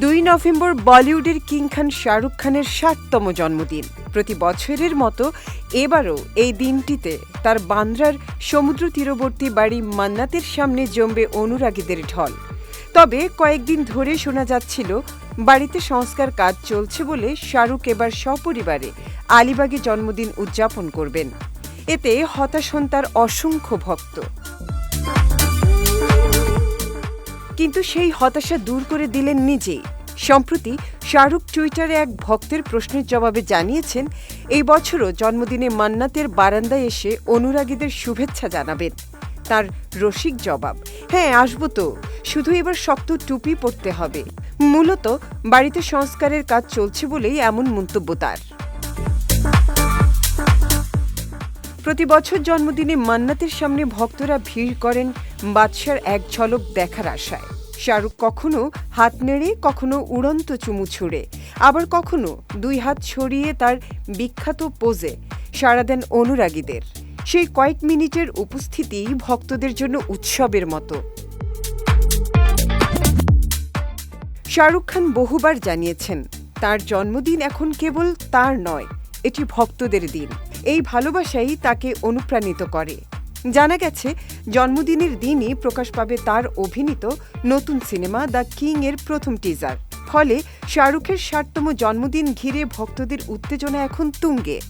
দুই নভেম্বর বলিউডের কিং খান শাহরুখ খানের ষাটতম জন্মদিন। প্রতি বছরের মতো এবারও এই দিনটিতে তার বান্দ্রার সমুদ্র তীরবর্তী বাড়ি মান্নাতের সামনে জমবে অনুরাগীদের ঢল। তবে কয়েকদিন ধরে শোনা যাচ্ছিল, বাড়িতে সংস্কার কাজ চলছে বলে শাহরুখ এবার সপরিবারে আলিবাগে জন্মদিন উদযাপন করবেন। এতে হতাশ হন তার অসংখ্য ভক্ত। কিন্তু সেই হতাশা দূর করে দিলেন নিজেই। সম্প্রতি শাহরুখ টুইটারে এক ভক্তের প্রশ্নের জবাবে জানিয়েছেন, এই বছরও জন্মদিনে মান্নাতের বারান্দায় এসে অনুরাগীদের শুভেচ্ছা জানাবেন। তার রসিক জবাব হ্যাঁ আসব তো। শুধু এবার শক্ত টুপি পরতে হবে। মূলত বাড়িতে সংস্কারের কাজ চলছে বলেই এমন মন্তব্য তার। প্রতি বছর জন্মদিনে মান্নাতের সামনে ভক্তরা ভিড় করেন বাদশার এক ঝলক দেখার আশায়। শাহরুখ কখনো হাত নেড়ে, কখনো উড়ন্ত চুমু ছুঁড়ে। আবার কখনো দুই হাত ছড়িয়ে তার বিখ্যাত পোজে সাড়া দেন অনুরাগীদের। সেই কয়েক মিনিটের উপস্থিতি ভক্তদের জন্য উৎসবের মতো। শাহরুখ খান বহুবার জানিয়েছেন, তার জন্মদিন এখন কেবল তার নয়, এটি ভক্তদের দিন। এই ভালোবাসাই তাকে অনুপ্রাণিত করে। জানা গেছে, জন্মদিনের দিনই প্রকাশ পাবে তার অভিনীত নতুন সিনেমা দ্য কিং এর প্রথম টিজার ফলে শাহরুখের ষাটতম জন্মদিন ঘিরে ভক্তদের উত্তেজনা এখন তুঙ্গে।